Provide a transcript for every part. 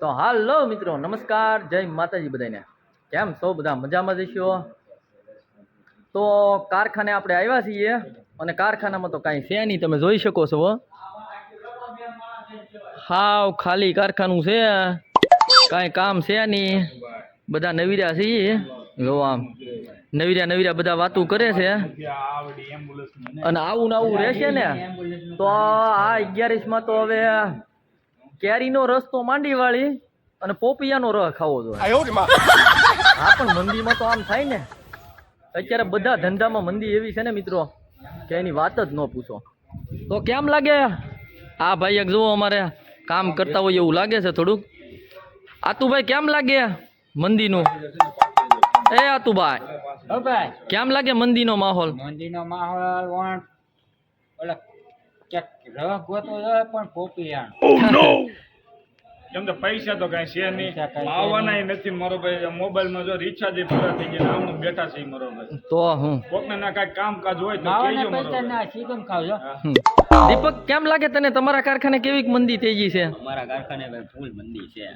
તો હાલો મિત્રો, નમસ્કાર, જય માતાજી બધાને. કેમ છો બધા? મજામાં જશો તો કારખાને આપણે આવ્યા છીએ, અને કારખાનામાં તો કાંઈ છે નહીં. તમે જોઈ શકો છો હાવ ખાલી કારખાનું છે. કાંઈ કામ છે નહીં. બધા નવીરા છીએ. જો આમ, નવીરા નવીરા બધા વાતું કરે છે. અને આવું ને આવું રહેશે ને? તો આ અગિયારીસમાં તો હવે કેરીનો રસ તો માંડી વાળી અને પોપિયાનો રસ ખાવો જોઈએ. હા પણ મંદીમાં તો આમ થાય ને. અત્યારે બધા ધંધામાં મંદી એવી છે ને મિત્રો કે એની વાત જ ન પૂછો. તો કેમ લાગે? આ ભાઈ એક જુઓ અમારે કામ કરતા હોય એવું લાગે છે થોડુંક. આતુભાઈ કેમ લાગે મંદીનું? એ આતુભાઈ કેમ લાગે મંદીનો માહોલ? મંદીનો માહોલ ઓલા રહ ગોતો જાય પણ પોપી આણ કેમ તો પૈસા તો કઈ છે નહીં. આવવાનાય આવવાના નથી મારો ભાઈ. મોબાઈલમાં જો રિચાર્જ પૂરા થઈ ગયા આમ બેઠા છે મારો ભાઈ. તો હું. કોકને ના કામ કાજ હોય તો કહેજો મારો પૈસા ના શીખમ ખાવજો દીપક કેમ લાગે તને? તમારા કારખાને કેવી મંદી થઈ ગઈ છે? અમારા કારખાને ભાઈ ફૂલ મંદી છે.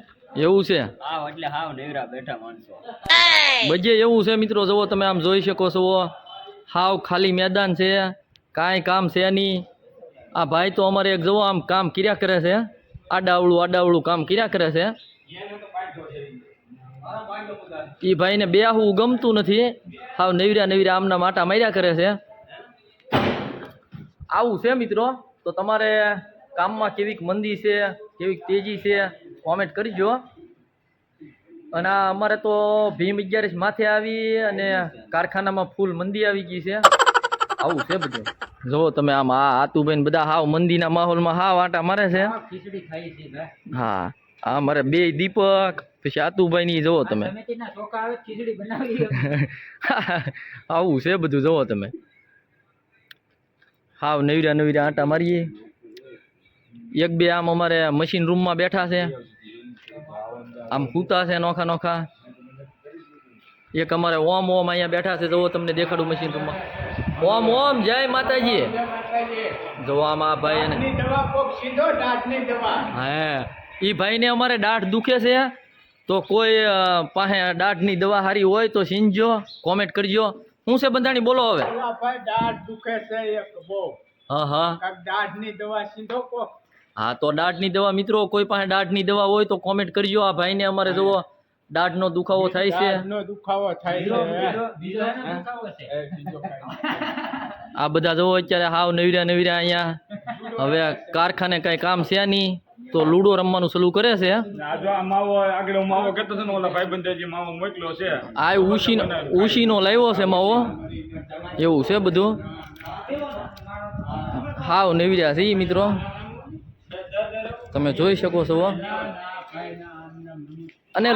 એવું છે? હાવ એટલે હાવ નેવરા બેઠા માણસો. બજે એવું છે મિત્રો જુઓ તમે આમ જોઈ શકો છો. હાવ ખાલી મેદાન છે. કાંઈ કામ છે નહીં. આ ભાઈ તો અમારે એક જવો આમ કામ કર્યા કરે છે આડાવળું આડાવળું કામ કર્યા કરે છે. એ ભાઈને બેહવું ગમતું નથી. હાવ નવીરા નવીરા આમના માટા માર્યા કરે છે. આવું છે મિત્રો? તો તમારે કામમાં કેવીક મંદી છે, કેવીક તેજી છે કોમેન્ટ કરજો. અને અમારે તો ભીમ અગિયારીસ માથે આવી અને કારખાનામાં ફૂલ મંદી આવી ગઈ છે. આવું છે બધું? જુઓ તમે આમ આ આતુભાઈ બધા હાવ મંદીના માહોલમાં હાવ આટા મારે છે. હા આ મારે બે દીપક પછી આતુભાઈ ની જુઓ તમે. આવું છે બધું જુઓ તમે. હાવ નવીરા નવીરા આટા મારીએ. એક બે આમ અમારે મશીન રૂમમાં બેઠા છે. આમ કૂતા છે નોખા નોખા. એક અમારે ઓમ ઓમ અહીંયા બેઠા છે જુઓ તમને દેખાડું મશીન રૂમમાં ઓમ ઓમ જય માતાજી. જોવામાં ભાઈ એને હા એ ભાઈને અમારે દાઢ દુખે છે. તો કોઈ પાસે દાઢની દવા સારી હોય તો સીંજો કોમેન્ટ કરજો. હું છે બંધાણી? બોલો હવે. દાઢ દુખે છે એક બહુ. હા હા. દાઢની દવા સીધો કો હા તો દાઢની દવા મિત્રો કોઈ પાસે દાઢની દવા હોય તો કોમેન્ટ કરજો. આ ભાઈને અમારે જુઓ દાઢનો દુખાવો થાય છે. દુખાવો થાય છે. આ બધા જવો અત્યારે હાવ નવીરા નવીરા અહીંયા. હવે કારખાને કાંઈ કામ છે નહીં તો લૂડો રમવાનું શરૂ કરે છે. આ ને ઉશીનો ઉશીનો લાવ્યો છે માવો. એવું છે બધું? હાવ નવીરા છે મિત્રો. તમે જોઈ શકો છો અને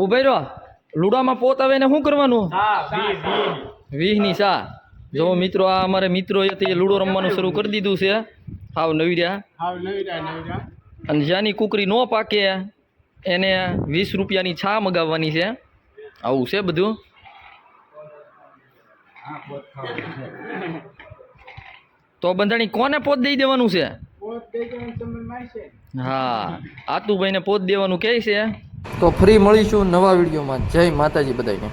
ઊભા રહ્યો. લૂડામાં પોત આવે ને શું કરવાનું? વીહની સા જો મિત્રો આ અમારે મિત્રો હતી લૂડો રમવાનું શરૂ કરી દીધું છે. હાવ નવીરા અને જ્યાંની કુકરી ન પાકે એને વીસ રૂપિયાની છા મગાવવાની છે. આવું છે બધું? તો બંધાણી કોને પોત દઈ દેવાનું છે? હા આતુભાઈ દેવાનું તમને માય છે. હા આતુભાઈને પોત દેવાનું કહે છે. તો ફરી મળીશું નવા વિડીયોમાં. જય માતાજી બધાને